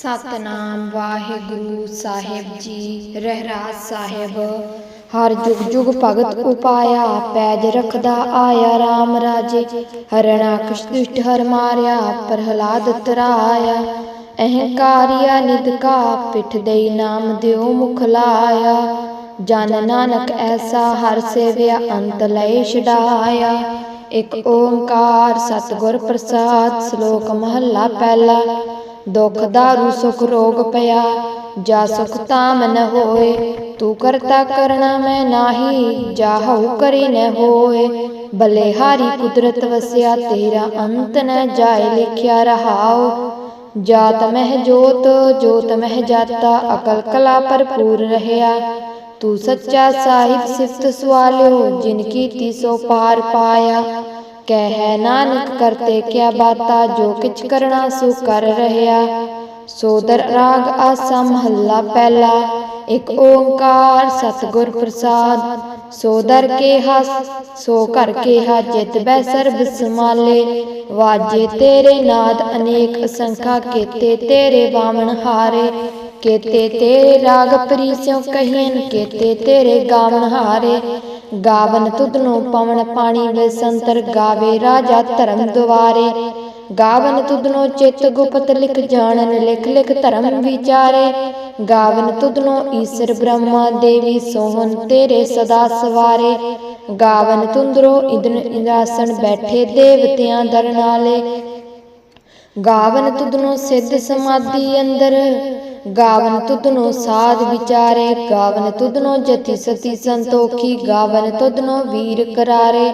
ਸਤਨਾਮ ਵਾਹਿਗੁਰੂ ਸਾਹਿਬ ਜੀ ਰਹਿਰਾਜ ਸਾਹਿਬ। ਹਰ ਜੁਗ ਜੁਗ ਭਗਤ ਉਪਾਇਆ ਪੈਜ ਰਖਦਾ ਆਇਆ RAM ਰਾਜੇ। ਹਰਣਾ ਕਸ਼ ਦੁਸ਼ਟ ਹਰ ਮਾਰਿਆ ਪ੍ਰਹਲਾਦ ਤਰਾਇਆ। ਅਹੰਕਾਰਿਆ ਨਿਦਕਾ ਪਿਠ ਦੇਈ ਨਾਮ ਦਿਓ ਮੁਖ ਲਾਇਆ। ਜਨ ਨਾਨਕ ਐਸਾ ਹਰ ਸੇਵਿਆ ਅੰਤ ਲਏ ਛਡਾਇਆ। ਇਕ ਓੰਕਾਰ ਸਤਿਗੁਰ ਪ੍ਰਸਾਦ ਸ਼ਲੋਕ ਮਹੱਲਾ ਪਹਿਲਾ। ਦੁਖ ਦਾਰੂ, ਸੁਖ ਰੋਗ ਪਿਆ। ਜਾ ਸੁਖ ਤਾਮ ਨ ਹੋਏ, ਤੂੰ ਕਰਤਾ ਕਰਣਾ ਮੈਂ ਨਾਹੀ, ਜਾ ਹਉ ਕਰੀ ਨ ਹੋਏ। ਭਲੇ ਹਾਰੀ ਕੁਦਰਤ ਵਸਿਆ, ਤੇਰਾ ਅੰਤ ਨ ਜਾਏ, ਲਿਖਿਆ ਰਹਾਉ। ਜਾਤ ਮਹਿ ਜੋਤ ਜੋਤ ਮਹਿ ਜਾਤਾ, ਅਕਲ ਕਲਾ ਭਰਪੂਰ ਰਹਿਆ। ਤੂੰ ਸੱਚਾ ਸਾਹਿਬ ਸਿਫਤ ਸਵਾਲਿਓ, ਜਿਨ ਕੀਤੀ ਸੋ ਪਾਰ ਪਾਇਆ। ਕਹਿ ਨਾਨਕ, ਕਰਤੇ ਕਿਆ ਬਾਤਾ, ਜੋ ਕਿਛ ਕਰਨਾ ਸੋ ਕਰ ਰਹਿਆ। ਸੋਦਰ ਰਾਗ ਆਸਾ ਮਹੱਲਾ ਪਹਿਲਾ, ਇੱਕ ਓੰਕਾਰ ਸਤਿਗੁਰ ਪ੍ਰਸਾਦ। ਸੋਦਰ ਕੇ ਸੋ ਕਰ ਕੇ ਜਿਤ ਬੈ ਸਰਬ ਸਮਾਲੇ ਵਾਜੇ ਤੇਰੇ ਨਾਦ ਅਨੇਕ ਅਸੰਖਾ, ਕੀਤੇ ਤੇਰੇ ਬਾਵਣ ਹਾਰੇ। ਕੀਤੇ ਤੇਰੇ ਰਾਗ ਪ੍ਰੀ ਸਿਉ ਕਹੀਨ ਕੀਤੇ ਤੇਰੇ ਗਾਵਨ ਹਾਰੇ। ਗਾਵਨ ਤੁਧਨੋ ਪਵਨ ਪਾਣੀ ਬਸੰਤਰ ਗਾਵੇ ਰਾਜਾ ਧਰਮ ਦੁਆਰੇ। ਗਾਵਨ ਤੁਧਨੋ ਚਿਤ ਗੁਪਤ ਲਿਖ ਜਾਣਨ, ਲਿਖ ਲਿਖ ਧਰਮ ਵਿਚਾਰੇ। ਗਾਵਨ ਤੁਧਨੋ ਈਸ਼ਰ ਬ੍ਰਹਮਾ ਦੇਵੀ ਸੋਹਨ ਤੇਰੇ ਸਦਾ ਸਵਾਰੇ। ਗਾਵਨ ਤੁੰਦਰੋ ਇਦਨ ਇੰਦਾਸਨ ਬੈਠੇ ਦੇਵਤਿਆਂ ਦਰਨਾਲੇ। ਗਾਵਨ ਤੁਧਨੋ ਸਿੱਧ ਸਮਾਧੀ ਅੰਦਰ। ਗਾਵਨ ਤੁਧਨੋ ਸਾਧ ਵਿਚਾਰੇ, ਗਾਵਨ ਤੁਧਨੋ ਜਤੀ ਸਤੀ ਸੰਤੋਖੀ, ਗਾਵਨ ਤੁਧਨੋ ਵੀਰ ਕਰਾਰੇ।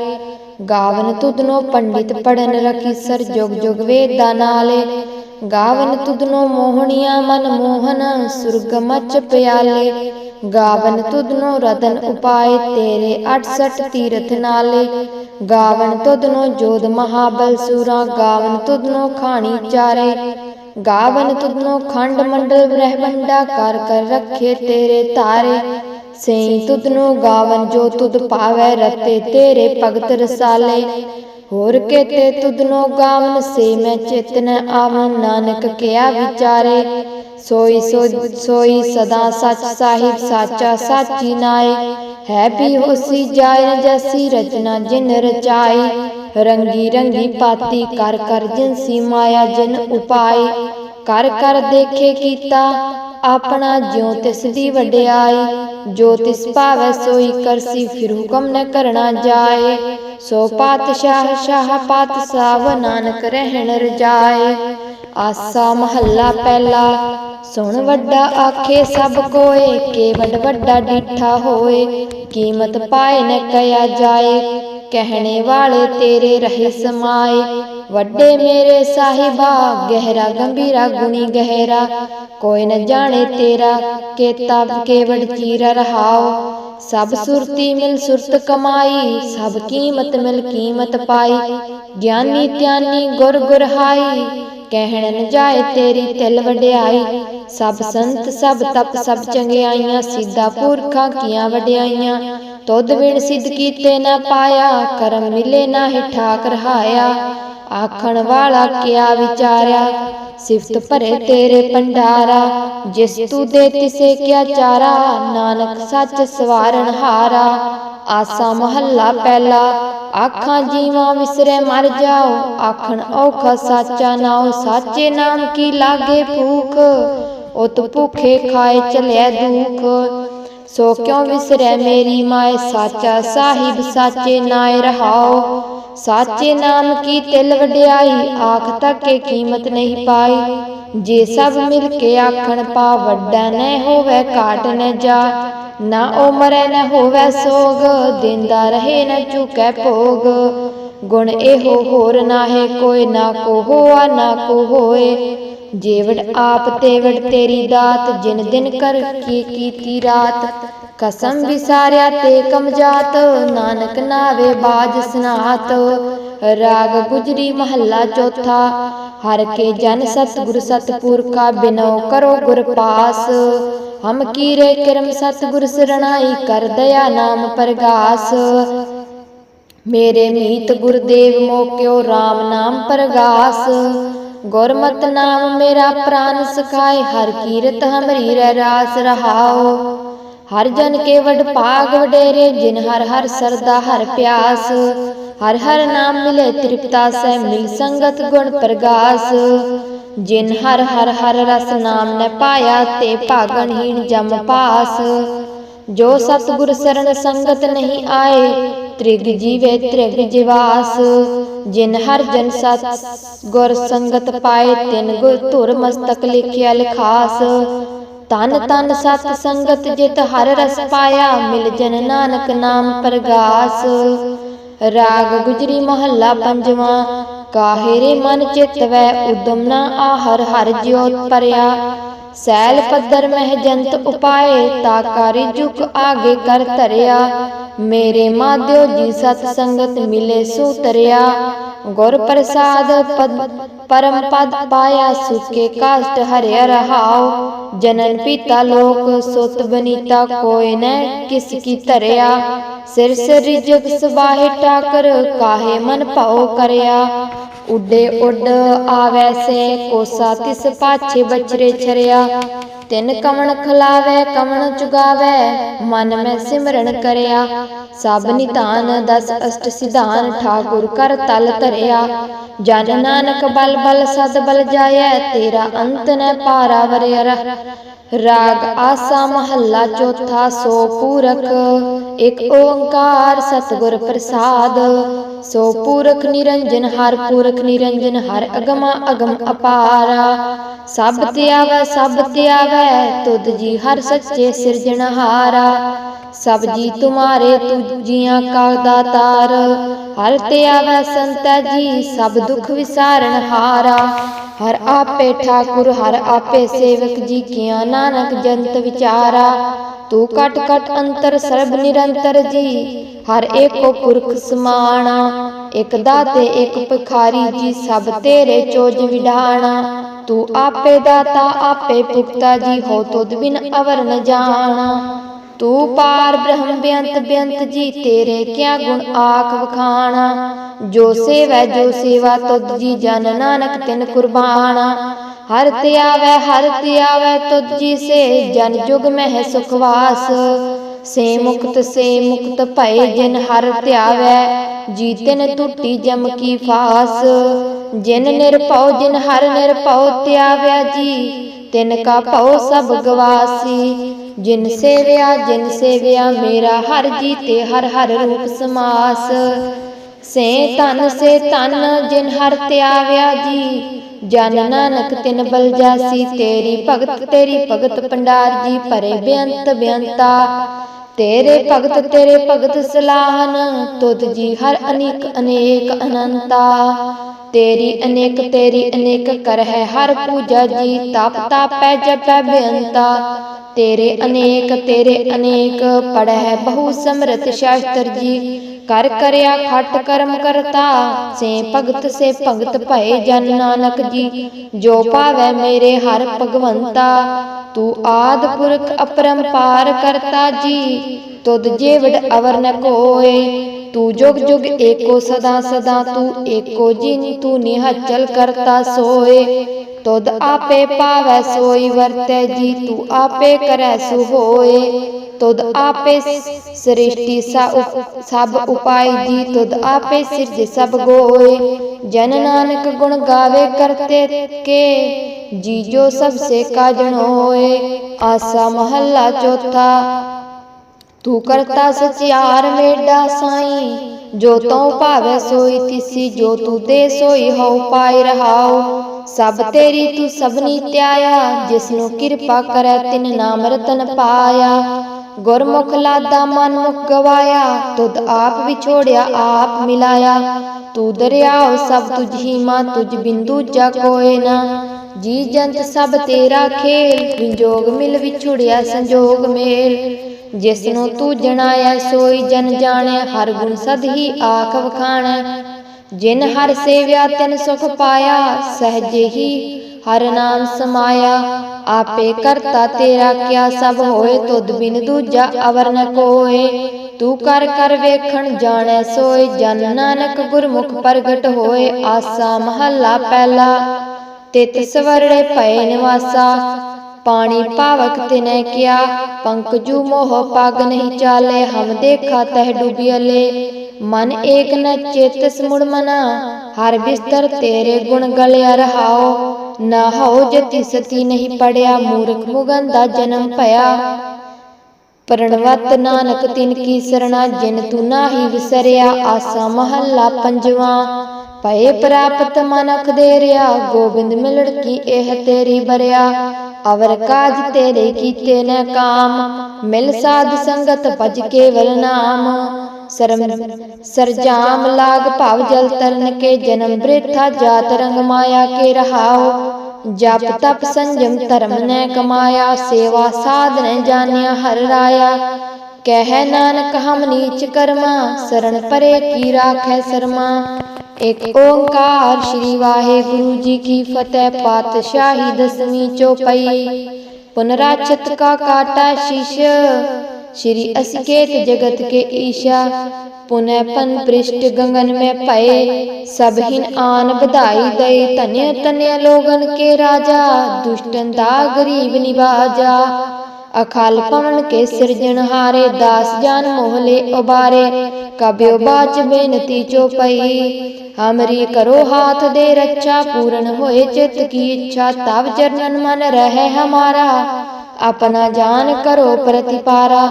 ਗਾਵਨ ਤੁਧਨੋ ਪੰਡਿਤ ਪੜਨ ਰਖੀ ਸਰ ਜੁਗ ਜੁਗ ਵੇਦਾਂ ਨਾਲੇ। ਗਾਵਨ ਤੁਧਨੋ ਮੋਹਣੀਆਂ ਮਨ ਮੋਹਨ, ਸੁਰਗ ਮਚ ਪਿਆਲੇ। ਗਾਵਨ ਤੁਧਨੋ ਰਤਨ ਉਪਾਏ, ਤੇਰੇ 68 ਤੀਰਥ ਨਾਲੇ। ਗਾਵਨ ਤੁਧਨੋ ਜੋਧ ਮਹਾਬਲ ਸੂਰਾ, ਗਾਵਨ ਤੁਧਨੋ ਖਾਣੀ ਚਾਰੇ। ਗਾਵਨ ਤੁਧਨੋ ਖੰਡ ਮੰਡਲ ਬ੍ਰਹਮੰਡਾ ਕਰ ਕਰ ਰੱਖੇ ਤੇਰੇ ਤਾਰੇ। ਸਈ ਤੁਧਨੋ ਗਾਵਨ ਜੋ ਤੁਧ ਪਾਵੈ ਰਤੇ, ਤੇਰੇ ਭਗਤ ਰਸਾਲੇ। ਹੋਰ ਕੇਤੇ ਤੁਧਨੋ ਗਾਵਨ ਸੇ ਮੈਂ ਚੇਤਨ ਆਵਨ, ਨਾਨਕ ਕਿਆ ਵਿਚਾਰੇ। ਸੋਈ ਸੋ- ਸੋਈ ਸਦਾ ਸੱਚ ਸਾਹਿਬ, ਸਾਚਾ ਸਾਚੀ ਨਾਏ। ਹੈ ਵੀ ਹੋਸੀ ਜਾਇ ਨ ਜੈਸੀ ਰਚਨਾ ਜਿਨ ਰਚਾਈ ਰੰਗੀ ਰੰਗੀ ਪਾਤੀ ਕਰ ਕਰ ਜਿਨਸੀ ਮਾਇਆ ਜਨ ਉਪਾਏ। ਕਰ ਕਰ ਦੇਖੇ ਕੀਤਾ ਆਪਣਾ ਜਿਉ ਤਿਸ ਦੀ ਵਡਿਆਈ। ਜੋ ਤਿਸ ਭਾਵੈ ਸੋਈ ਕਰਸੀ ਫਿਰ ਹੁਕਮ ਨ ਕਰਨਾ ਜਾਏ। ਸੋ ਪਾਤਸ਼ਾਹ ਸ਼ਾਹ ਪਾਤਸ਼ਾਹ ਨਾਨਕ ਰਹਿਣ ਰਜਾਏ। ਆਸਾ ਮਹੱਲਾ ਪਹਿਲਾ, ਸੁਣ ਵੱਡਾ ਆਖੇ ਸਭ ਕੋਏ। ਕੇ ਵੱਡ ਵੱਡਾ ਡਿਠਾ ਹੋਏ, ਕੀਮਤ ਪਾਏ ਨ ਕਿਆ ਜਾਏ। ਕਹਿਣੇ ਵਾਲੇ ਤੇਰੇ ਰਹੇ ਸਮਾਏ। ਵੱਡੇ ਮੇਰੇ ਸਾਹਿਬਾ, ਗਹਿਰਾ, ਗੰਭੀਰਾ, ਗੁਣੀ ਗਹਿਰਾ। ਕੋਈ ਨ ਜਾਣੇ ਤੇਰਾ ਕੇਤਾ ਕੇਵੜ ਚੀਰਾ ਰਹਾਓ। ਸਭ ਸੁਰਤੀ ਮਿਲ ਸੁਰਤ ਕਮਾਈ, ਸਭ ਕੀਮਤ ਮਿਲ ਕੀਮਤ ਪਾਈ। ਗਿਆਨੀ ਧਿਆਨੀ ਗੁਰ ਗੁਰ ਕਹਿਣ ਨ ਜਾਏ ਤੇਰੀ ਤਿਲ ਵਡਿਆਈ। ਸਭ ਸੰਤ, ਸਭ ਤਪ, ਸਭ ਚੰਗਿਆਈਆਂ, ਸਿੱਧਾ ਪੁਰਖਾਂ ਕੀਆਂ ਵਡਿਆਈਆਂ। ਤੁਧ ਵਿਣ ਸਿੱਧ ਕੀਤੇ ਨਾ ਪਾਇਆ, ਕਰਮ ਮਿਲੇ ਨਾ ਹੀ ਠਾਕ ਰਹਾਇਆ ਆਖਣ ਵਾਲਾ ਕਿਆ ਵਿਚਾਰਿਆ, ਸਿਫਤ ਭਰੇ ਤੇਰੇ ਪੰਡਾਰਾ ਜਿਸ ਤੂੰ ਦੇ ਤਿਸੇ ਕਿਆ ਚਾਰਾ, ਨਾਨਕ ਸੱਚ ਸਵਾਰਨ ਹਾਰਾ। ਆਸਾ ਮਹੱਲਾ ਪਹਿਲਾ, ਆਖਾਂ ਜੀਵਾਂ ਵਿਸਰੇ ਮਰ ਜਾਓ। ਆਖਣ ਔਖਾ ਸਾਚਾ ਨਾਉ, ਸਾਚੇ ਨਾਮ ਕੀ ਲਾਗੇ ਭੂਖ? ਉਤ ਭੁਖੇ ਖਾਏ ਚਲਿਆ ਦੁਖ। ਸੋ ਕਿਉ ਵਿਸਰੈ ਮੇਰੀ ਮਾਏ? ਸਾਚਾ ਸਾਹਿਬ, ਸਾਚੇ ਨਾਏ ਰਹਾਓ। ਸਾਚੇ ਨਾਮ ਕੀ ਤਿਲ ਵਡਿਆਈ, ਆਖ ਤੱਕੇ ਕੀਮਤ ਨਹੀਂ ਪਾਈ। ਜੇ ਸਭ ਮਿਲ ਕੇ ਆਖਣ, ਪਾ ਵੱਡਾ ਨੈ ਹੋਵੇ ਕਾਟ ਨ ਜਾ। ਨਾ ਉਹ ਨ ਹੋਵੇ ਸੋਗ, ਦਿੰਦਾ ਰਹੇ, ਨ ਚੁਕੈ ਭੋਗ। ਗੁਣ ਇਹੋ ਹੋਰ ਨਾਹੇ, ਕੋਈ ਨਾ ਕੋ ਹੋਆ, ਨਾ ਕੋ ਹੋਏ। ਜੇਵੜ ਆਪ ਤੇਵੜ ਤੇਰੀ ਦਾਤ ਜਿਨ ਦਿਨ ਕਰ ਕੀ ਕੀਤੀ ਰਾਤ। ਕਸਮ ਵਿਸਾਰਿਆ ਤੇ ਕਮਜਾਤ ਨਾਨਕ ਨਾਵੇ ਬਾਜ ਸਨਾਤ। ਰਾਗ ਗੁਜਰੀ ਮਹੱਲਾ ਚੌਥਾ। ਹਰ ਕੇ ਜਨ ਸਤਿਗੁਰ ਸਤਪੁਰਖਾ ਬਿਨੋ ਕਰੋ ਗੁਰ ਪਾਸ ਹਮ ਕੀਰੇ ਕਰਮ ਸਤਿਗੁਰ ਸਰਣਾਈ ਕਰ ਦਇਆ ਨਾਮ ਪ੍ਰਗਾਸ। ਮੇਰੇ ਮੀਤ ਗੁਰਦੇਵ ਮੋਕਿਓ RAM ਨਾਮ ਪ੍ਰਗਾਸ। ਗੁਰਮਤਿ ਨਾਮ ਮੇਰਾ ਪ੍ਰਾਨ ਸਖਾਏ, ਹਰ ਕੀਰਤ ਹਮਰੀ ਰਹਿ ਰਾਸ ਰਹਾਓ। ਹਰ ਜਨ ਕੇ ਵਡ ਭਾਗ ਵਡੇਰੇ, ਜਿਨ ਹਰ ਹਰ ਸਰਦਾ ਹਰ ਪਿਆਸ। ਹਰ ਹਰ ਨਾਮ ਮਿਲੇ ਤ੍ਰਿਪਤਾ ਸਹਿ ਮਿਲ ਸੰਗਤ ਗੁਣ ਪ੍ਰਗਾਸ। ਜਿਨ ਹਰ ਹਰ ਹਰ ਰਸ ਨਾਮ ਨ ਪਾਇਆ, ਤੇ ਭਾਗਣਹੀਣ ਜਮ ਪਾਸ। ਜੋ ਸਤਿਗੁਰ ਸਰਣ ਸੰਗਤ ਨਹੀਂ ਆਏ, ਤ੍ਰਿਗ ਜੀਵੇ ਤ੍ਰਿਗ ਜਿਵਾਸ। ਜਿਨ ਹਰ ਜਨ ਸਤ ਗੁਰ ਸੰਗਤ ਪਾਏ, ਤਿਨ ਗੁਰ ਧੁਰ ਮਸਤਕ ਲਿਖਿਆ ਲਿਖਾਸ। ਤਨ ਤਨ ਸਤ ਸੰਗਤ ਜਿਤ ਹਰ ਰਸ ਪਾਇਆ, ਮਿਲ ਜਨ ਨਾਨਕ ਨਾਮ ਪ੍ਰਗਾਸ। ਰਾਗ ਗੁਜਰੀ ਮਹੱਲਾ ਪੰਜਵਾਂ, ਕਾਹੇ ਰੇ ਮਨ ਚਿਤ ਵੈ, ਉਦਮ ਨਾ ਆਹਰ ਹਰ ਜਿਉ ਪਰਿਆ। ਸੈਲ ਪੱਧਰ ਮਹਿ ਜੰਤ ਉਪਾਏ ਤਾ ਕਾਰਿ ਜੁਗ ਆਗੇ ਕਰ ਧਰਿਆ ਮੇਰੇ ਮਾਧਿਓ ਜੀ ਸਤ ਸੰਗਤ ਮਿਲੇ ਸੋ ਤਰਿਆ ਗੁਰ ਪ੍ਰਸਾਦ ਪਦ ਪਰਮ ਪਦ ਪਾਇਆ ਸੁਖੇ ਕਾਸ਼ਟ ਹਰਿ ਰਹਾਉ ਜਨਨ ਪੀਤਾ ਲੋਕ ਸੁਤ ਬਨੀਤਾ ਕੋਇ ਨ ਕਿਸ ਕੀ ਧਰਿਆ ਸਿਰ ਸਿਰ ਜਗ ਸਬਾਹਿ ਟਾਕਰ ਕਾਹੇ ਮਨ ਭਾਉ ਕਰਿਆ ਉੱਡੇ ਉੱਡ ਆਵੈ ਸੇ, ਕੋਸਾ ਤਿਸ ਪਾਛੇ ਬਚਰੇ ਛਰਿਆ। ਤਿਨ ਕਵਣ ਖਲਾਵੇ, ਕਵਣ ਚੁਗਾਵੇ, ਮਨ ਮੈਂ ਸਿਮਰਨ ਕਰਿਆ। ਸਭ ਨਿਧਾਨ ਦਸ ਅਸ਼ਟ ਸਿਧਾਨ, ਠਾਕੁਰ ਕਰ ਤਲ ਧਰਿਆ। ਜਨ ਨਾਨਕ ਬਲ ਬਲ ਸਦ ਬਲ ਜਾਇਐ ਤੇਰਾ ਅੰਤ ਨ ਪਾਰਾ ਵਰਿਆ। ਰਾਗ ਆਸਾ ਮਹੱਲਾ ਚੌਥਾ ਸੋ ਪੂਰਕ, ਇਕ ਓੰਕਾਰ ਸਤਿਗੁਰ ਪ੍ਰਸਾਦ। ਸੋ ਪੂਰਖ ਨਿਰੰਜਨ, ਹਰ ਪੂਰਖ ਨਿਰੰਜਨ, ਹਰ ਅਗਮਾ ਅਗਮ ਅਪਾਰਾ। ਸਭ ਤੇ ਆਵੈ, ਸਭ ਤੇ ਆਵੈ, ਤੁਧ ਜੀ ਹਰ ਸੱਚੇ ਸਿਰਜਣਹਾਰਾ ਸਭ ਜੀ ਤੁਮਾਰੇ ਤੁਜੀਆਂ ਕਾ ਦਾਤਾਰ। ਹਰ ਤੇ ਆਵੈ, ਸੰਤੈ ਜੀ, ਸਭ ਦੁਖ ਵਿਸਾਰਨ ਹਾਰਾ। ਹਰ ਆਪੇ ਠਾਕੁਰ, ਹਰ ਆਪੇ ਸੇਵਕ ਜੀ ਕੀਆ ਨਾਨਕ ਜੰਤ ਵਿਚਾਰਾ। ਤੂੰ ਕਟ ਕਟ ਅੰਤਰ, ਸਰਬ ਨਿਰੰਤਰ ਜੀ। ਹਰ ਏਕੋ ਪੁਰਖ ਸਮਾਣਾ ਇਕ ਦਾਤੇ ਇਕ ਭਿਖਾਰੀ ਜੀ ਸਭ ਤੇਰੇ ਚੋਜ ਵਿਡਾਣਾ ਤੂੰ ਆਪੇ ਦਾਤਾ ਆਪੇ ਪੁਖਤਾ ਜੀ ਹੋ ਤੁਧ ਬਿਨ ਅਵਰ ਨ ਜਾਣਾ। ਤੂੰ ਪਾਰ ਬ੍ਰਹਮ ਬੇਅੰਤ ਬੇਅੰਤ ਜੀ ਤੇਰੇ ਕਿਆ ਗੁਣ ਆਖ ਵਖਾਣਾ। ਜੋ ਸੇਵੈ ਜੋ ਸੇਵਾ ਤੁਧ ਜੀ ਜਨ ਨਾਨਕ ਤਿਨ ਕੁਰਬਾਨਾ ਹਰ ਤੇ ਆਵੈ ਹਰ ਤੇ ਆਵੈ ਤੁਧ ਜੀ ਸੇ ਜਨ ਜੁਗ ਮਹਿ ਸੁਖ ਵਾਸ। ਸੇ ਮੁਕਤ ਸੇ ਮੁਕਤ ਭਏ ਜਿਨ ਹਰ ਧਿਆਵੈ, ਜੀ ਤਿਨ ਟੁੱਟੀ ਜਮ ਕੀ ਫਾਸ। ਜਿਨ ਨਿਰਭਉ, ਜਿਨ ਹਰ ਨਿਰਭਉ ਧਿਆਵੈ ਜੀ, ਤਿਨ ਕਾ ਭਉ ਸਭ ਗਵਾਸੀ। ਜਿਨ ਸੇਵਿਆ ਜਿਨ ਸੇਵਿਆ ਮੇਰਾ ਹਰ ਜੀ ਹਰ ਹਰ ਰੂਪ ਸਮਾਸ। ਸੇ ਤਨ ਸੇ ਤਨ ਜਿਨ ਹਰ ਧਿਆਵਿਆ ਜੀ, ਜਨ ਨਾਨਕ ਤਿਨ ਬਲ ਜਾਸੀ। ਤੇਰੀ ਭਗਤ ਤੇਰੀ ਭਗਤ ਪੰਡਾਰ ਜੀ, ਭਰੇ ਬੇਅੰਤ ਬੇਅੰਤਾ। ਤੇਰੇ ਭਗਤ ਤੇਰੇ ਭਗਤ ਸਲਾਹਨ, ਤੁਧ ਜੀ ਹਰ ਅਨੇਕ ਅਨੇਕ ਅਨੰਤਾ। ਤੇਰੀ ਅਨੇਕ ਤੇਰੀ ਅਨੇਕ ਕਰ ਹੈ ਹਰ ਪੂਜਾ ਜੀ, ਤਪ ਤਾਪੈ ਜਪੈ ਬੇਅੰਤਾ। ਤੇਰੇ ਅਨੇਕ ਤੇਰੇ ਅਨੇਕ ਪੜ ਹੈ ਬਹੁ ਸਮਰਤ ਸ਼ਾਸਤਰ ਜੀ ਕਰ ਕਰਿਆ ਖਟ ਕਰਮ ਕਰਤਾ। ਸੇ ਭਗਤ ਸੇ ਭਗਤ ਭਏ ਜਨ ਨਾਨਕ ਜੀ। ਜੋ ਭਾਵੈ ਮੇਰੇ ਹਰ ਭਗਵੰਤਾ। ਤੂੰ ਆਦ ਪੁਰਖ ਅਪਰੰਪਾਰ ਕਰਤਾ ਜੀ। ਤੁਧ ਜੀਵੜ ਅਵਰ ਨ ਕੋਏ। ਤੂੰ ਜੁਗ ਜੁਗ ਏਕੋ ਸਦਾ ਸਦਾ ਤੂੰ ਏਕੋ ਜਿਨ ਤੂੰ ਨਿਹਚਲ ਕਰਤਾ ਸੋਏ ਤੁਧ ਆਪੇ ਪਾਵੈ ਸੋਈ ਵਰਤੈ ਜੀ ਤੂੰ ਆਪੇ ਕਰੈ ਸੁ ਹੋਏ ਤੁਧ ਆਪੇ ਸ੍ਰਿਸ਼ਟੀ ਸਭ ਉਪਾਈ ਜੀ ਤੁਧ ਆਪੇ ਸਿਰਜ ਸਭ ਗੋਏ ਜਨ ਨਾਨਕ ਗੁਣ ਗਾਵੇ ਕਰਤੇ ਕੇ ਜੀ ਜੋ ਸਭ ਸੇ ਕਾਜਣ ਹੋਏ ਆਸਾ ਮਹੱਲਾ ਚੌਥਾ ਤੂੰ ਕਰਤਾ ਸਚਿਆਰ ਮੇਡਾ ਸਾਈ, ਜੋ ਤਉ ਭਾਵੈ ਸੋਈ ਤਿਸੀ, ਜੋ ਤੂੰ ਦੇ ਸੋਈ ਹਉ ਪਾਈ ਰਹਾਉ। ਸਭ ਤੇਰੀ ਤੂੰ ਸਭਨੀ ਧਿਆਇਆ ਜਿਸ ਕਿਰਪਾ ਕਰੈ ਤਿਨ ਨਾਮ ਰਤਨ ਪਾਇਆ। ਗੁਰਮੁਖ ਲਾਦਾ ਮਨ ਮੁਖ ਗਵਾਇਆ, ਤੁਧ ਆਪ ਵਿਛੋੜਿਆ ਆਪ ਮਿਲਾਇਆ। ਤੂੰ ਦਰਿਆਉ ਸਭ ਤੁਝ ਹੀ ਮਾ ਤੁਝ ਬਿੰਦੂ ਜਾ ਕੋਏ ਨਾ। ਜੀ ਜੰਤ ਸਭ ਤੇਰਾ ਖੇਲ ਵਿਜੋਗ ਮਿਲ ਵਿਛੁੜਿਆ ਸੰਜੋਗ ਮੇਲ। ਜਿਸ ਨੂੰ ਤੂੰ ਜਣਾਇਆ, ਸੋਈ ਜਨ ਜਾਣੈ, ਹਰ ਗੁਣ ਸਦ ਹੀ ਆਖ ਵਖਾਣੈ। ਜਿਨ ਹਰ ਸੇਵਿਆ, ਤਿਨ ਸੁਖ ਪਾਇਆ, ਸਹਜੇ ਹੀ ਹਰ ਨਾਮ ਸਮਾਇਆ। ਆਪੇ ਕਰਤਾ ਤੇਰਾ ਕਿਆ, ਸਭ ਹੋਏ ਤੁਧ ਬਿਨ ਦੂਜਾ ਅਵਰ ਨ ਕੋਏ। ਤੂੰ ਕਰ ਕਰ ਵੇਖਣ ਜਾਣੈ, ਸੋਏ ਜਨ ਨਾਨਕ ਗੁਰਮੁਖ ਪ੍ਰਗਟ ਹੋਏ। ਆਸਾ ਮਹੱਲਾ ਪਹਿਲਾ, ਤਿਤ ਸਵਰੜੇ ਭਏ ਨਿਵਾਸਾ। ਪਾਣੀ ਪਾਵਕ ਤਿਨੈ ਕਿਆ ਪੰਕਜੂ ਮੋਹ ਪਗ ਨਹੀਂ ਚਾਲੇ, ਹਮ ਦੇਖਾ ਤਹਿ ਡੁਬਿਅਲੇ ਮਨ ਏਕ ਨ ਚੇਤਸ ਮੁੜ ਮਨਾ, ਹਰ ਬਿਸਤਰ ਤੇਰੇ ਗੁਣ ਗਲਿਆ ਰਹਾਓ। ਨਾ ਹੋ ਜਤੀ ਸਤੀ ਨਹੀਂ ਪੜਿਆ, ਮੂਰਖ ਮੁਗਨ ਦਾ ਜਨਮ ਭਇਆ। ਪ੍ਰਣਵਤ ਨਾਨਕ ਤਿਨ ਕੀ ਸਰਣਾ, ਜਿਨ ਤੂੰ ਨਾਹੀ ਵਿਸਰਿਆ, ਆਸਾ ਮਹੱਲਾ ਪੰਜਵਾ। ਪਏ ਪ੍ਰਾਪਤ ਮਨਖ ਦੇ ਰਿਆ ਗੋਬਿੰਦ ਮਿਲੜ ਕੀ ਇਹ ਤੇਰੀ ਬਰਿਆ। ਅਵਰ ਕਾਜ ਤੇਰੇ ਕੀਤੇ ਨ ਕਾਮ, ਮਿਲ ਸਾਧ ਸੰਗਤ ਭਜ ਕੇਵਲ ਨਾਮ। ਸਰਮ ਸਰਜਾਮ ਲਾਗ ਭਵ ਜਲ ਤਰਨ ਕੇ ਜਨਮ ਬ੍ਰਿਥਾ ਜਾਤ ਰੰਗ ਮਾਇਆ ਕੇ ਰਹਾਓ ਜਪ ਤਪ ਸੰਜਮ ਧਰਮ ਨੇ ਕਮਾਇਆ, ਸੇਵਾ ਸਾਧ ਨੇ ਜਾਣਿਆ ਹਰ ਰਾਇਆ। ਕਹਿ ਨਾਨਕ ਹਮ ਨੀਚ ਕਰਮਾ ਸਰਣ ਪਰੇ ਕੀ ਰਾਖੈ ਸਰਮਾ ਇੱਕ ਓੰਕਾਰ ਸ੍ਰੀ ਵਾਹਿਗੁਰੂ ਜੀ ਕੀ ਫਤਿਹ ਪਾਤਸ਼ਾਹੀ ਦਸਵੀਂ ਚੋਪਈ ਪੁਨਰਾਚਤ ਕਾ ਕਾਟਾ ਸ਼ੀਸ਼ श्री असिकेत जगत के ईशा पुनः पन पृष्ठ गगन में पए सब हिन आन बधाई दई धन्य धन्य लोगन के राजा दुष्टन दा गरीब निवाजा ਅਖਾਲ ਪਵਨ ਕੇ ਸਿਰਜਣ ਹਾਰੇ ਦਾਸ ਜਾਨ ਮੋਹਲੇ ਉਬਾਰੇ। ਕਬਿਉ ਬਾਚ ਬੇਨਤੀ ਚੋ ਪਈ ਹਮਰੀ ਕਰੋ ਹਾਥ ਦੇ ਰੱਛਾ ਪੂਰਨ ਹੋਏ ਚਿਤ ਕੀ ਇੱਛਾ। ਤਬ ਚਰਨਨ ਮਨ ਰਹਿ ਹਮਾਰਾ। अपना जान करो प्रतिपारा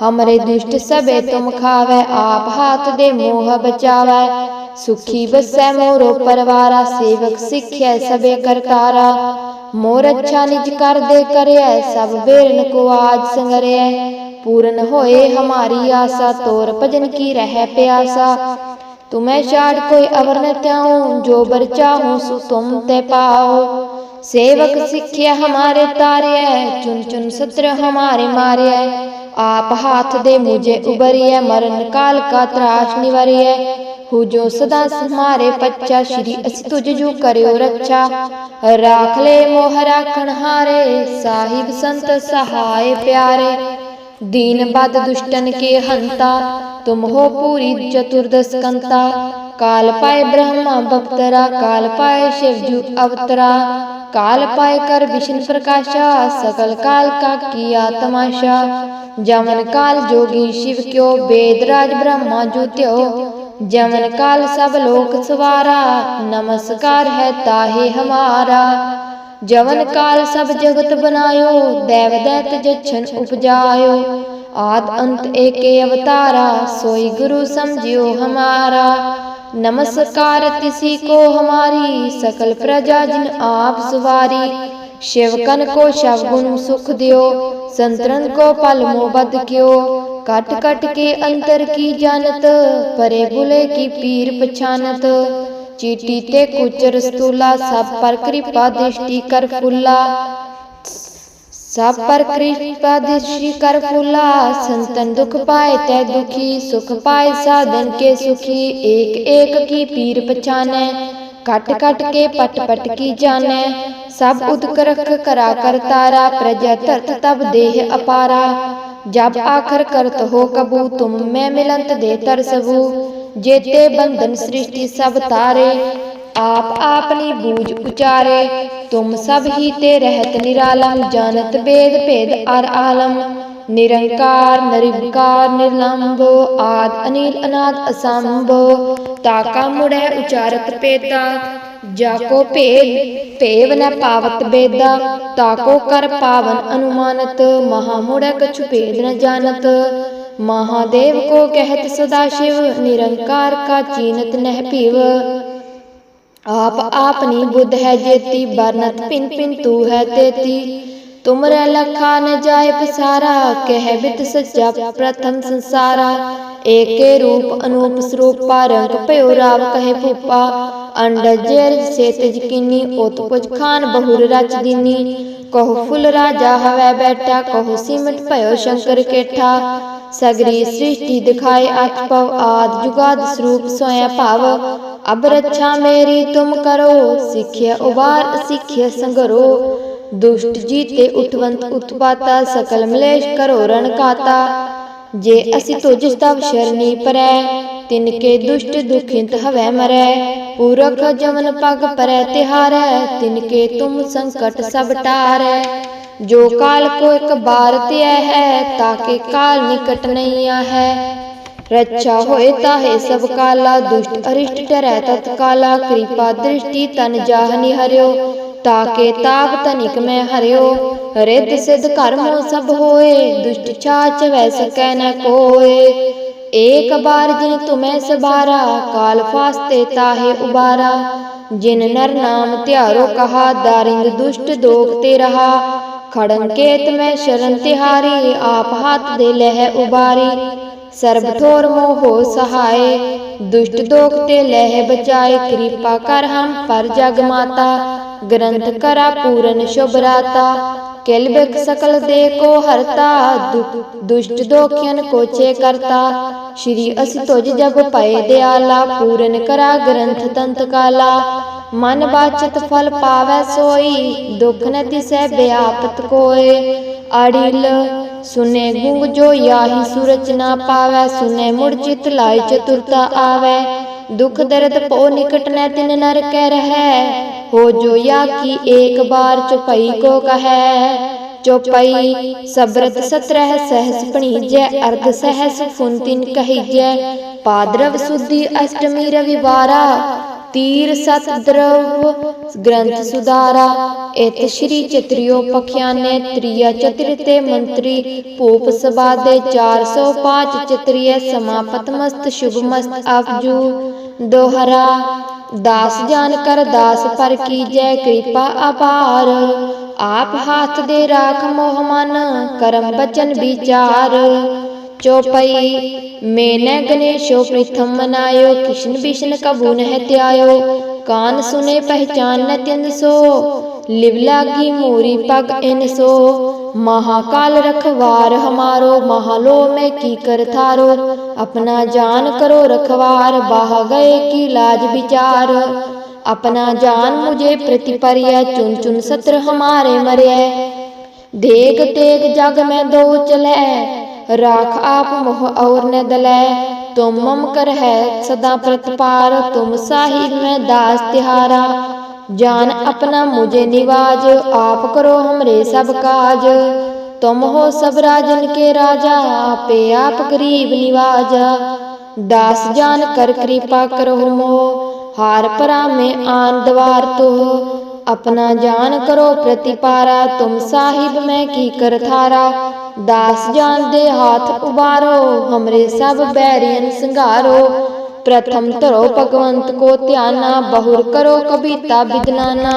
हमरे दुष्ट सबे तुम खावे आप हाथ दे मोह बचावे सुखी बसै मोरो परवारा सेवक सिख्य सबे करतारा मोर अच्छा निज कर दे करे सब बेरन को आज संगरे पूर्ण होए हमारी आशा तोर भजन की रह प्यासा तुम्हें छाड़ कोई अवर न त्याऊं जो बर चाहूं सो तुम ते पाओ ਸੇਵਕ ਸਿੱਖਿਆ ਹਮਾਰੇ ਤਾਰਿਐ ਚੁਨ ਚੁਨ ਸਤਰ ਹਮਾਰੇ ਮਾਰਿਐ। ਆਪ ਹਾਥ ਦੇ ਮੁਝੇ ਉਬਰੀਐ ਮਰਨ ਕਾਲ ਕਾ ਤਰਾਸ਼ ਨਿਵਰੀਐ। ਹੂ ਜੋ ਸਦਾ ਸਮਾਰੇ ਪੱਚਾ ਸ਼੍ਰੀ ਅਸਿ ਤੁਜ ਜੋ ਕਰਿਓ ਰੱਛਾ। ਰਾਖ ਲੈ ਮੋਹ ਰਾਖਣ ਹਾਰੇ, ਸਾਹਿਬ ਸੰਤ ਸਹਾਏ ਪਿਆਰੇ। दीन बद दुष्टन के हंता तुम हो पूरी चतुर्दश कंता काल पाए ब्रह्मा बक्तरा काल पाए शिवजू अवतरा काल पाए कर विष्णु प्रकाशा सकल काल का किया तमाशा जमन काल जोगी शिव क्यो वेद राज ब्रह्मा जुत्यो जमन काल सब लोक सवारा नमस्कार है ताहे हमारा ਜਵਨ ਕਾਲ ਸਭ ਜਗਤ ਬਨਾਇਓ ਦੇਵ ਦੈਤ ਜਛਨ ਉਪਜਾਇਓ। ਆਦ ਅੰਤ ਏਕੇ ਅਵਤਾਰਾ, ਸੋਈ ਗੁਰੂ ਸਮਝਿਓ ਹਮਾਰਾ। ਨਮਸਕਾਰ ਤਿਸੀ ਕੋ ਹਮਾਰੀ, ਸਕਲ ਪ੍ਰਜਾ ਜਿਨ ਆਪ ਸਵਾਰੀ। ਸ਼ਿਵਕਨ ਕੋ ਸ਼ਬ ਗੁਣ ਸੁਖ ਦਿਓ, ਸੰਤਰਨ ਕੋ ਪਲ ਮੋਬਦ ਕਿਓ। ਕਟ ਕਟ ਕੇ ਅੰਤਰ ਕੀ ਜਾਣਤ, ਪਰੇ ਬੁਲੇ ਕੀ ਪੀਰ ਪਛਾਨਤ। ਚੀਟੀ ਤੇ ਕੁਚ ਰਸਤੂਲਾ ਸਭ ਪਰ ਕਿਰਪਾ ਦ੍ਰਿਸ਼ਟੀ ਕਰ ਫੁੱਲਾ। ਸਭ ਪਰ ਕਿਰਪਾ ਦ੍ਰਿਸ਼ਟੀ ਕਰ ਫੁੱਲਾ, ਸੰਤਨ ਦੁਖ ਪਾਏ ਤੈ ਦੁਖੀ, ਸੁਖ ਪਾਏ ਸਾਧਨ ਕੇ ਸੁਖੀ, ਏਕ ਏਕ ਕੀ ਪੀਰ ਪਛਾਨੈ ਕਟ ਕਟ ਕੇ ਪਟ ਪਟ ਕੀ ਜਾਣੈ। ਸਭ ਉਦਕਰਖ ਕਰਾ ਕਰ ਤਾਰਾ, ਪ੍ਰਜਾ ਤਰਤ ਤਬ ਦੇਹ ਅਪਾਰਾ। ਜਬ ਆਖਰ ਕਰਤ ਹੋ ਕਬੂ, ਤੁਮ ਮੈਂ ਮਿਲੰਤ ਦੇ ਤਰਸਬੂ ਜੇਤੇ ਬੰਧਨ ਸ੍ਰਿਸ਼ਟੀ ਸਭ ਤਾਰੇ, ਆਪ ਆਪਣੀ ਬੂਝ ਉਚਾਰੇ, ਤੁਮ ਸਭ ਹੀ ਤੇ ਰਹਿਤ ਨਿਰਾਲਮ, ਜਾਣਤ ਭੇਦ ਭੇਦ ਅਰ ਆਲਮ। ਨਿਰੰਕਾਰ, ਨਿਰਵਿਕਾਰ, ਨਿਰਲੰਭੋ, ਆਦ ਅਨੀਲ ਅਨਾਦ ਅਸੰਭੋ। ਤਾਕਾ ਮੁੜੈ ਉਚਾਰਤ ਪੇਤਾ ਜਾ ਕੋ ਭੇਦ, ਭੇਵ ਨ ਪਾਵਤ ਬੇਦਾ। ਤਾਕੋ ਕਰ ਪਾਵਨ ਅਨੁਮਾਨਤ, ਮਹਾ ਮੁੜੈ ਕਛੁ ਭੇਦ ਨ ਜਾਣਤ। महादेव को कहत सदाशिव निरंकार का चीनत नह पीव आप आपनी बुद्ध है जेती बरनत पिन पिन तू है तेती तुमरे लखा न जाय पसारा कह बित सच्चा प्रथम संसारा एके रूप अनूप स्वरूपा रंग पयो राव कहे भूपा अंड जेर से तेज किनी ओत पुज खान बहुर रच दीनी कहो फुल राजा हवै बैठा कहो सिमट पयो शंकर केठा ਸਗਰੀ ਸ੍ਰਿਸ਼ਟੀ ਦਿਖਾਏ ਅਤ ਪਵ ਆਦ ਜੁਗਾਦ ਸਰੂਪ ਸੋਇਆ ਭਾਵ। ਅਬ ਰੱਛਾ ਮੇਰੀ ਤੁਮ ਕਰੋ ਸਿੱਖਿਆ ਉਬਾਰ ਸਿੱਖਿਆ ਸੰਗਰੋ। ਦੁਸ਼ਟ ਜੀਤੇ ਉਠਵੰਤ ਉਤਪਾਤਾ ਸਕਲ ਮਲੇਸ਼ ਕਰੋ ਰਣ ਕਾਤਾ। ਜੇ ਅਸੀਂ ਤੁਝ ਤਵ ਸ਼ਰਨੀ ਤਿਨ ਕੇ ਦੁਸ਼ਟ ਦੁਖਿੰਤ ਹਵੈ ਮਰੈ, ਪੂਰਖ ਜਮਨ ਪਗ ਪਰੈ ਤਿਹਾਰੈ, ਤਿਨ ਕੇ ਤੁਮ ਸੰਕਟ ਸਭ ਟਾਰੈ। ਜੋ ਕਾਲ ਕੋ ਇੱਕ ਬਾਰ ਤਿਐ ਹੈ, ਤਾਂ ਕਿ ਕਾਲ ਨਿਕਟ ਨਹੀਂ ਆ ਹੈ। ਰੱਛਾ ਹੋਏ ਤਾਹੇ ਸਭ ਕਾਲਾ, ਦੁਸ਼ਟ ਅਰਿਸ਼ਟ ਟਰੈ ਤਤ ਕਾਲਾ, ਕਿਰਪਾ ਦ੍ਰਿਸ਼ਟੀ ਤਨ ਜਾਹ ਨਿਹਰਿਓ ਤਾਂ ਕੇ ਤਾਪ ਤਨਿਕ ਮੈਂ ਹਰਿਓ। ਰਿੱਧ ਸਿੱਧ ਕਰਮੋ ਸਭ ਹੋਏ, ਦੁਸ਼ਟ ਚਾਚ ਵੈ ਕੋਏ। एक बार जिन तुम्हें सबारा काल फास्ते ताहे उबारा जिन नर नाम त्यारो कहा दारिंद दुष्ट दोगते रहा खड़ंकेत में शरण तिहारी आप हाथ दे लह उबारी सर्ब ठोर मोहो सहाय दुष्ट दोगते लह बचाए कृपा कर हम पर जग माता ग्रंथ करा पूरन शुभ राता किल बिक सकल दे को हरता दु- दुष्ट दोखियन को छे करता श्री अस तुझ जब पए दयाला पूरन करा ग्रंथ तंत काला मन बाचत फल पावै सोई दुख न तिसै व्यापत कोय अड़िल सुने गुंग जो याही सूरज ना पावै सुने मुड़ चित लाई चतुरता आवै ਦੁਖ ਦਰਦ ਪੋ ਨਿਕਟ ਨੈ ਤਿਨ ਨਰ ਕਹਿ ਰਹੈ। ਹੋ ਜੋ ਯਾ ਕੀ ਏਕ ਬਾਰ ਚੁਪਈ ਕੋ ਕਹੈ। ਚੋਪਈ ਸਬਰਤ ਸਤਰਹ ਸਹਸ ਪਣੀਜੈ, ਅਰਧ ਸਹਸ ਫੁੰਤਿਨ ਕਹੀਜੈ। ਪਾਦਰਵ ਸੁਧੀ ਅਸ਼ਟਮੀ ਰਵਿਵਾਰਾ ਤੀਰ ਸਤ ਦਰਵ ਗ੍ਰੰਥ ਸੁਧਾਰਾ ਇਤ ਸ਼੍ਰੀ ਚਤਰਿਓ ਪਖਿਆਨੇ ਤ੍ਰਿਆ ਚਤਿਰ ਮੰਤਰੀ ਪੋਪ ਸਭਾ ਦੇ 405 ਚਤਰੀਏ ਸਮਾਪਤ ਮਸਤ, ਸ਼ੁਭ ਮਸਤ ਆਫਜੂ ਦੋਹਰਾ, ਦਾਸ ਜਾਣ ਕਰ ਦਾਸ ਪਰ ਕੀਜੈ ਕਿਰਪਾ ਅਪਾਰ। ਆਪ ਹੱਥ ਦੇ ਰਾਖ ਮੋਹ ਮਨ, ਕਰਮ ਬਚਨ ਵਿਚਾਰ। चौपई। मैंने गणेशो प्रथम मनायो कृष्ण विष्णु कबू नह त्यायो। कान सुने पहचान न तिंद सो लिव लागी मोरी पग इन सो महाकाल रखवार हमारो, महालो में की कर थारो। अपना जान करो रखवार, बाह गए की लाज विचार। अपना जान मुझे प्रतिपर्य, चुन चुन सत्र हमारे मरे। देख तेग जग में दो चले राख आप मोह और न दलै तुम मम कर है सदा प्रतपार तुम साहिब में दास तिहारा जान अपना मुझे निवाज आप करो हमरे सब काज तुम हो सब राजन के राजा आपे आप गरीब निवाजा दास जान कर कृपा करो मोह हार परा में आन द्वार तो अपना जान करो प्रतिपारा, तुम साहिब मैं की कर थारा। दास जान दे हाथ उबारो, हमरे सब बैरियन सिंगारो। प्रथम तरो भगवंत को ध्याना बहुर करो कविता विदनाना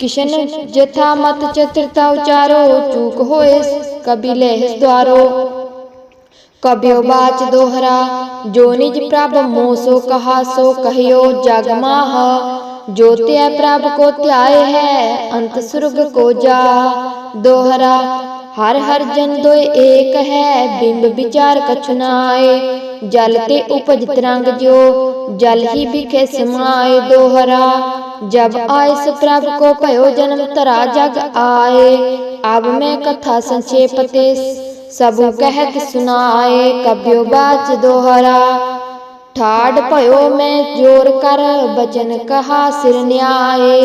किशन जथा मत चतुरता उचारो, चूक होए कबि लेह द्वारो कब्यो बाच दोहरा, जो निज प्रभ मोह सो कहा सो कहियो जग माह। ਜੋ ਤਿਆ ਪ੍ਰਭ ਕੋ ਧਿਆਏ ਹੈ, ਅੰਤ ਸੁਰਗ ਕੋ ਜਾ। ਦੋਹਰਾ, ਹਰ ਹਰ ਜਨ ਦੋਇ ਏਕ ਹੈ, ਬਿੰਬ ਵਿਚਾਰ ਕਛੁ ਨਾਏ। ਜਲ ਤੇ ਉਪਜ ਤਰੰਗ ਜੋ ਜਲ ਹੀ ਵਿਖੇ ਸਮਾਏ। ਦੋਹਰਾ, ਜਬ ਆਇ ਸ ਪ੍ਰਭ ਕੋ ਭਇਓ ਜਨਮ ਤਰਾ ਜਗ ਆਏ। ਅਬ ਮੈਂ ਕਥਾ ਸੰਖੇਪ ਤੇ ਸਭ ਕਹਿਤ ਸੁਨਾਏ। ਕਬਿਓ ਬਾਚ ਦੋਹਰਾ ठाड भयो मैं जोर कर बचन कहा सिर न्याय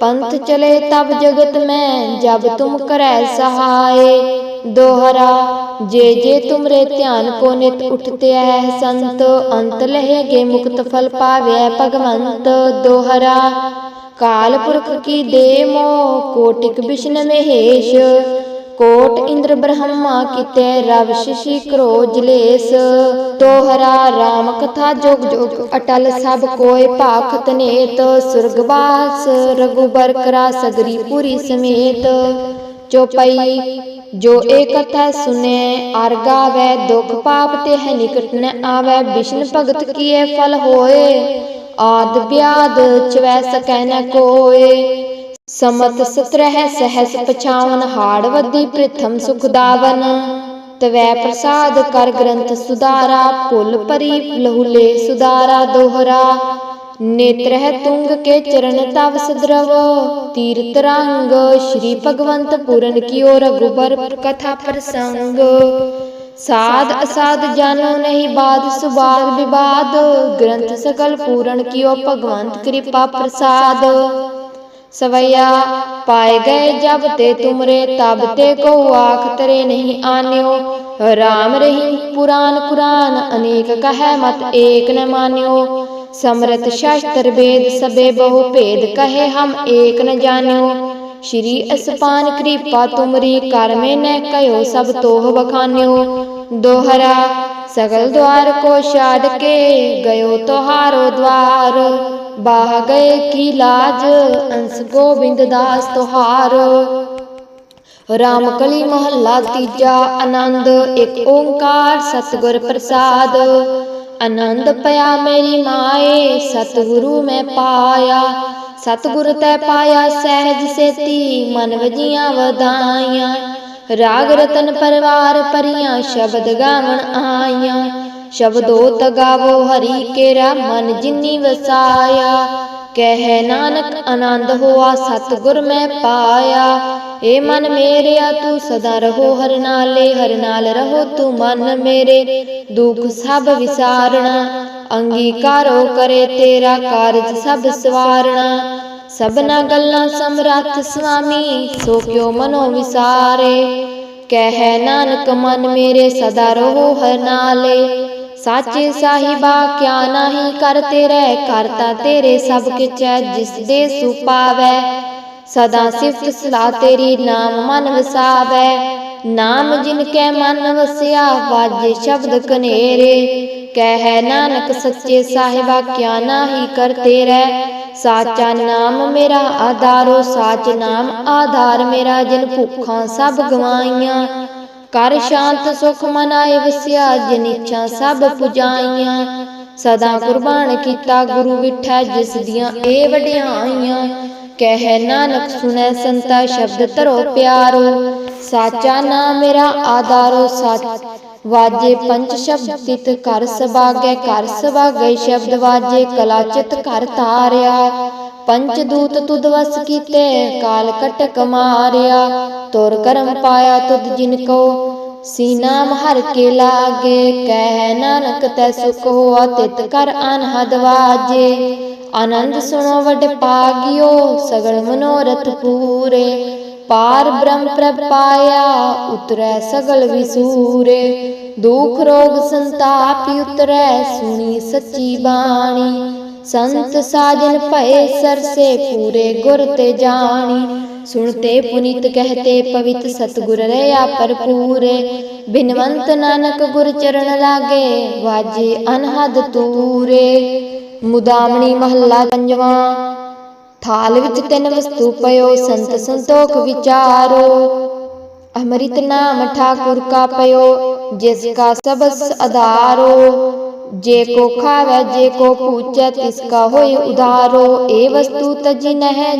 पंथ चले तब जगत में जब तुम करे सहाय दोहरा जे जे तुमरे ध्यान को नित उठते है संत अंत लहेगे मुक्त फल पावे भगवंत दोहरा काल पुरख की दे मो कोटिक विष्णु महेश ਕੋਟ ਇੰਦਰ ਬ੍ਰਹਮਾ ਕਿਤੇ ਰਵ ਸ਼ਿਸ਼ੀ ਕਰੋ ਜਲੇਸ ਤੋਹਰਾ RAM ਕਥਾ ਜੋਗ ਜੋਗ ਅਟਲ ਸਭ ਕੋਇ ਭਾਖ ਤਨੇਤ ਸੁਰਗਵਾਸ ਰਗੁਬਰ ਕਰਾ ਸਗਰੀ ਪੁਰੀ ਸਮੇਤ। ਚੋਪਈ ਜੋ ਇਹ ਕਥਾ ਸੁਨੇ ਅਰਗਾਵੇ ਦੁਖ ਪਾਪ ਤੇ ਹੈ ਨਿਕਟ ਨ ਆਵੇ। ਵਿਸ਼ਨ ਭਗਤ ਕੀਏ ਫਲ ਹੋਏ, ਆਦ ਬਿਆਦ ਚਵੈ ਸਕੈ ਨ ਕੋਏ। ਸਮਤ ਸਤਰਹਿ ਸਹਿਸ ਪਛਾਵਨ ਹਾੜ ਵਦੀ ਪ੍ਰਥਮ ਸੁਖਦਾਵਨ ਤਵੈ ਪ੍ਰਸਾਦ ਕਰ ਗ੍ਰੰਥ ਸੁਧਾਰਾ ਪੁੱਲ ਪਰੀ ਲਹੂਲੇ ਸੁਧਾਰਾ ਦੋਹਰਾ। ਨੇਤਰ ਤੁੰਗ ਕੇ ਚਰਨ ਤਵ ਸਦਰਵ। ਤੀਰਤ ਰੰਗ, ਸ਼੍ਰੀ ਭਗਵੰਤ ਪੂਰਨ ਕੀ ਓਰ ਗੁਬਰ ਕਥਾ ਪ੍ਰਸੰਗ। ਸਾਧ ਅਸਾਧ ਜਾਨੋ ਨਹੀਂ ਬਾਦ, ਸੁਬਾਦ ਵਿਵਾਦ ਗ੍ਰੰਥ ਸਕਲ ਪੂਰਨ ਕੀਓ ਭਗਵੰਤ ਕਿਰਪਾ ਪ੍ਰਸਾਦ। ਸਵਈਆ, ਪਾਏ ਗਏ ਜਬ ਤੇ ਤੁਮਰੇ, ਤਬ ਤੇ ਕੋ ਆਖ ਤਰੇ ਨਹੀਂ ਆਨਿਓ। ਰਾਮ ਰਹੀਮ ਪੁਰਾਨ ਕੁਰਾਨ, ਅਨੇਕ ਕਹੈ ਮਤ ਏਕ ਨ ਮਾਨਿਓ। ਸਮਰਤ ਸ਼ਾਸਤਰ ਵੇਦ ਸਬੇ ਬਹੁ ਭੇਦ ਕਹੇ ਹਮ ਏਕ ਨ ਜਾਣਿਓ ਸ਼੍ਰੀ ਅਸਪਾਨ ਕਿਰਪਾ ਤੁਮਰੀ ਕਰ ਮੈਂ ਨੈ ਕਯੋ ਸਭ ਤੋਹ ਬਖਾਨਿਓ ਦੋਹਰਾ, ਸਗਲ ਦਵਾਰ ਕੋ ਛਾੜ ਕੇ ਗਇਓ ਤੁਹਾਰੋ ਦਵਾਰ ਬਾਹ ਗਏ ਕੀ ਲਾਜ? ਅੰਸ ਗੋਬਿੰਦ ਦਾਸ ਤੁਹਾਰ। ਰਾਮ ਕਲੀ ਮਹੱਲਾ ਤੀਜਾ ਆਨੰਦ, ਇੱਕ ਓੰਕਾਰ ਸਤਿਗੁਰ ਪ੍ਰਸਾਦ। ਆਨੰਦ ਪਿਆ ਮੇਰੀ ਮਾਏ, ਸਤਿਗੁਰੂ ਮੈਂ ਪਾਇਆ। ਸਤਿਗੁਰ ਤੈ ਪਾਇਆ ਸਹਿਜ ਸੇਤੀ, ਮਨ ਵਜੀਆਂ ਵਧਾਈਆਂ। ਰਾਗ ਰਤਨ ਪਰਵਾਰ ਪਰੀਆਂ ਸ਼ਬਦ ਗਾਵਣ ਆਈਆਂ। ਸ਼ਬਦੋ ਤਗਾਵੋ ਹਰੀ ਕੇਰਾ ਮਨ ਜਿਨੀ ਵਸਾਇਆ। ਕਹਿ ਨਾਨਕ ਆਨੰਦ ਹੋਆ, ਸਤਿਗੁਰ ਮੈਂ ਪਾਇਆ। ਏ ਮਨ ਮੇਰਿਆ, ਤੂੰ ਸਦਾ ਰਹੋ ਹਰ ਨਾਲੇ, ਹਰ ਨਾਲ ਰਹੋ ਤੂੰ ਮਨ ਮੇਰੇ। ਦੁੱਖ ਸਭ ਵਿਸਾਰਣਾ, ਅੰਗੀਕਾਰੋ ਕਰੇ ਤੇਰਾ ਕਾਰਜ ਸਭ ਸਵਾਰਣਾ। ਸਭਨਾ ਗੱਲਾਂ ਸਮਰੱਥ ਸੁਆਮੀ ਸੋ ਕਿਉ ਮਨੋ ਵਿਸਾਰੇ। ਕਹਿ ਨਾਨਕ ਮਨ ਮੇਰੇ, ਸਦਾ ਰਹੋ ਹਰ ਨਾਲੇ। ਸਾਚੇ ਸਾਹਿਬਾ, ਕਿਆ ਨਾਹੀ ਕਰ ਤੇਰੇ ਕਰਤਾ ਤੇਰੇ ਸਭ ਕਿਚੈ ਜਿਸ ਦੇ ਸੁਪਾਵੈ ਸਦਾ ਸਿਫਤ ਸਲਾ ਤੇਰੀ ਨਾਮ ਮਨ ਵਸਾਵੈ। ਨਾਮ ਜਿਨ ਕੈ ਮਨ ਵਸਿਆ, ਵਾਜੇ ਸ਼ਬਦ ਕਨੇਰੇ। ਕਹਿ ਨਾਨਕ ਸੱਚੇ ਸਾਹਿਬਾ, ਕਿਆ ਨਾਹੀ ਕਰ ਤੇਰੇ। ਸਾਚਾ ਨਾਮ ਮੇਰਾ ਆਧਾਰੋ, ਸਾਚ ਨਾਮ ਆਧਾਰ ਮੇਰਾ, ਜਿਨ ਭੁੱਖਾਂ ਸਭ ਗਵਾਈਆਂ। ਕਰ ਸ਼ਾਂਤ ਸੁਖ ਮਨ ਆਏ ਵਸਿਆ ਜਿਨ ਇੱਛਾ ਸਭ ਪੁਜਾਈਆਂ। ਸਦਾ ਕੁਰਬਾਨ ਕੀਤਾ ਗੁਰੂ ਵਿਠੈ ਜਿਸ ਦੀਆਂ ਏ ਵਡਿਆਈਆਂ ਕਹਿ ਨਾਨਕ ਸੁਣੈ ਸੰਤਾ ਸ਼ਬਦ ਧਰੋ ਪਿਆਰੋ। ਸਾਚਾ ਨਾਮ ਮੇਰਾ ਆਧਾਰੋ ਸੱਚ। ਵਾਜੇ ਪੰਜ ਸ਼ਬਦ ਤਿਤ ਕਰ ਸਬਾਗੈ ਕਰ ਸਬਾਗੈ ਸ਼ਬਦ ਵਾਜੇ ਕਲਾ ਚਿਤ ਕਰ ਤਾਰਿਆ। ਪੰਚ ਦੂਤ ਤੁਧ ਵਸ ਕੀਤੇ, ਕਾਲ ਕਟਕ ਮਾਰਿਆ, ਤੁਰ ਕਰਮ ਪਾਇਆ ਤੁਧ ਜਿਨ ਕੋ। ਸੀਨਾ ਹਰ ਕੇ ਲਾਗੇ, ਕਹਿ ਨਾਨਕ ਤੈ ਸੁਖ ਹੋਆ, ਤਿਤ ਕਰ ਅਨਹਦ ਵਾਜੇ। ਆਨੰਦ ਸੁਣੋ ਵਡ ਪਾਗਿਓ, ਸਗਲ ਮਨੋਰਥ ਪੂਰੇ। ਪਾਰ ਬ੍ਰਹਮ ਪ੍ਰਭ ਪਾਇਆ, ਉਤਰੈ ਸਗਲ ਵਿਸੂਰੇ। ਦੁਖ ਰੋਗ ਸੰਤਾਪ ਉਤਰੈ, ਸੁਣੀ ਸੱਚੀ ਬਾਣੀ। ਸੰਤ ਸਾਜਨ ਭਏ ਸਰਸੇ ਪੂਰੇ ਗੁਰ ਤੇ ਜਾਣੀ। ਸੁਣਤੇ ਪੁਨੀਤ ਕਹਤੇ ਪਵਿੱਤ ਸਤਗੁਰ ਰਿਆ ਭਰਪੂਰੇ। ਬਿਨਵੰਤ ਨਾਨਕ ਗੁਰ ਚਰਨ ਲਾਗੇ, ਵਾਜੇ ਅਨਹਦ ਤੂਰੇ। ਮੁਦਾਮਣੀ ਮਹੱਲਾ ਪੰਜਵਾਂ। ਥਾਲ ਵਿੱਚ ਤਿੰਨ ਵਸਤੂ ਪਇਓ, ਸੰਤ ਸੰਤੋਖ ਵਿਚਾਰੋ। ਅੰਮ੍ਰਿਤ ਨਾਮ ਠਾਕੁਰ ਕਾ ਪਇਓ, ਜਿਸ ਕਾ ਸਬਸ ਆਧਾਰੋ ਜੇ ਕੋ ਖਾਵੇ, ਜੇ ਕੋ ਪੂਜੈ, ਤਿਸ ਕਾ ਹੋਏ ਉਦਾਰੋ ਏ ਵਸਤੂ ਤਜੀ ਨਹਿ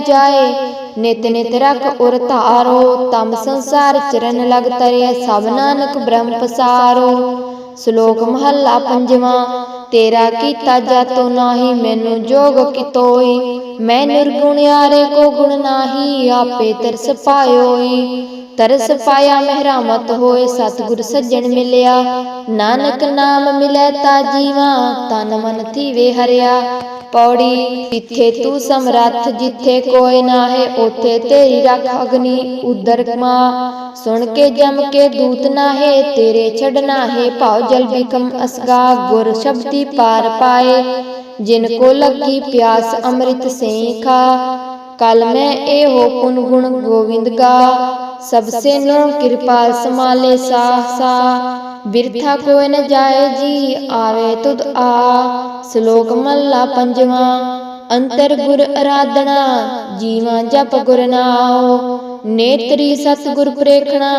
ਨਿਤ ਨਿਤ ਰਖ ਉਰ ਧਾਰੋ। ਤਮ ਸੰਸਾਰ ਚਰਨ ਲਗ ਤਰੇ, ਸਭ ਨਾਨਕ ਬ੍ਰਹਮ ਪਸਾਰੋ। ਸ਼ਲੋਕ ਮਹੱਲਾ ਪੰਜਵਾਂ, ਤੇਰਾ ਕੀਤਾ ਜਾਤੋ ਨਾਹੀ, ਮੈਨੂੰ ਜੋਗ ਕਿਤੋਈ। ਮੈਂ ਨਿਰਗੁਣ ਨਿਰਗੁਣਿਆਰੇ ਕੋ ਗੁਣ ਨਾਹੀ, ਆਪੇ ਤਰਸ ਪਾਇਓਈ। ਤਰਸ ਪਾਇਆ ਮਹਿਰਾਮਤ ਹੋਏ ਸਤਿਗੁਰ ਸੱਜਣ ਮਿਲਿਆ। ਨਾਨਕ ਨਾਮ ਮਿਲੈ ਤਾ ਜੀਵਾ, ਤਨ ਮਨ ਥੀਵੇ ਹਰਿਆ। ਪੌੜੀ ਜਿੱਥੇ ਤੂੰ ਸਮਰੱਥ, ਜਿੱਥੇ ਕੋਈ ਨਾ ਹੈ ਉਥੇ ਤੇਰੀ ਰੱਖ ਅਗਨੀ ਉਦਰ ਮਾ। ਸੁਣ ਕੇ ਜਮ ਕੇ ਦੂਤ ਨਾ ਹੈ ਤੇਰੇ ਛੜਨਾ ਹੈ ਭਾਉ ਜਲ ਬਿਕਮ ਅਸਗਾ। ਗੁਰ ਸ਼ਬਦੀ ਪਾਰ ਪਾਏ, ਜਿਨ ਕੋ ਲੱਗੀ ਪਿਆਸ ਅੰਮ੍ਰਿਤ ਸੇਖਾ। ਕਲ ਮੈਂ ਇਹੋ ਪੁਨ ਗੁਣ ਗੋਵਿੰਦ ਗਾ। ਸਭ ਸੇ ਨੋ ਕਿਰਪਾਲ ਸਮਾਲੇ ਸਾਸਾ ਬਿਰਥਾ ਕੋਈ ਨ ਜਾਏ ਜੀ, ਆਵੇ ਤੁਧ ਆ। ਸ਼ਲੋਕ ਮੱਲਾ ਪੰਜਵਾਂ, ਅੰਤਰ ਗੁਰ ਅਰਾਧਨਾ, ਜੀਵਾਂ ਜਪ ਗੁਰ ਨਾਉ। ਨੇਤਰੀ ਸਤਿਗੁਰ ਪ੍ਰੇਖਣਾ,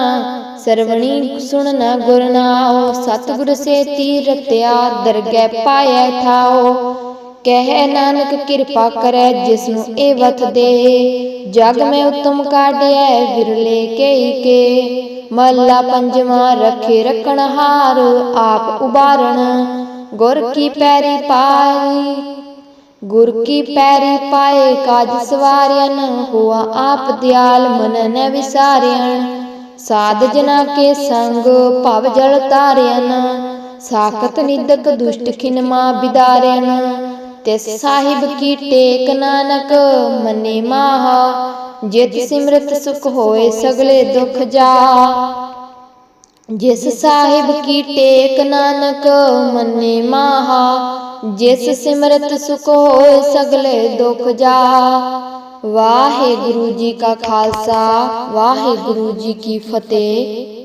ਸਰਵਣੀ ਸੁਣਨਾ ਗੁਰ ਨਾਉ। ਸਤਿਗੁਰ ਸੇ ਤੀਰ ਰਤਿਆ ਦਰਗਹਿ ਪਾਇਐ ਠਾਓ ਕਹਿ ਨਾਨਕ ਕਿਰਪਾ ਕਰੈ ਜਿਸ ਨੂੰ ਇਹ ਵਤ ਦੇ। ਜਗ ਮੈਂ ਉਤਮ ਕਾਢਿਐ ਵਿਰਲੇ ਕੇਈ ਕੇ ਮਹਲਾ ਪੰਜਵਾਂ, ਰਖੇ ਰਖਣ ਹਾਰ, ਆਪ ਉਬਾਰਣ ਗੁਰ ਕੀ ਪੈਰੀ ਪਾਈ ਗੁਰ ਕੀ ਪੈਰੀ ਪਾਏ, ਕਾਜ ਸਵਾਰਿਆਨ ਹੋਆ ਆਪ ਦਿਆਲ, ਮਨ ਨ ਵਿਸਾਰਿਆਨ ਸਾਧ ਜਨਾ ਕੇ ਸੰਗ, ਭਵ ਜਲ ਤਾਰਿਆਨ ਸਾਖਤ ਨਿਦਕ ਦੁਸ਼ਟ ਖਿਨਮਾ ਬਿਦਾਰਿਆਨ ਤਿਸ ਸਾਹਿਬ ਕੀ ਟੇਕ ਨਾਨਕ, ਮਨੇ ਮਾਹਾ, ਜਿਤ ਸਿਮਰਤ ਸੁਖ ਹੋਏ ਸਗਲੇ ਦੁਖ ਜਾ। ਜਿਸ ਸਾਹਿਬ ਕੀ ਟੇਕ ਨਾਨਕ, ਮੰਨੇ ਮਾਹਾ, ਜਿਸ ਸਿਮਰਤ ਸੁਖ ਹੋਏ ਸਗਲੇ ਦੁਖ ਜਾ। ਵਾਹਿਗੁਰੂ ਜੀ ਕਾ ਖਾਲਸਾ, ਵਾਹਿਗੁਰੂ ਜੀ ਕੀ ਫਤਿਹ।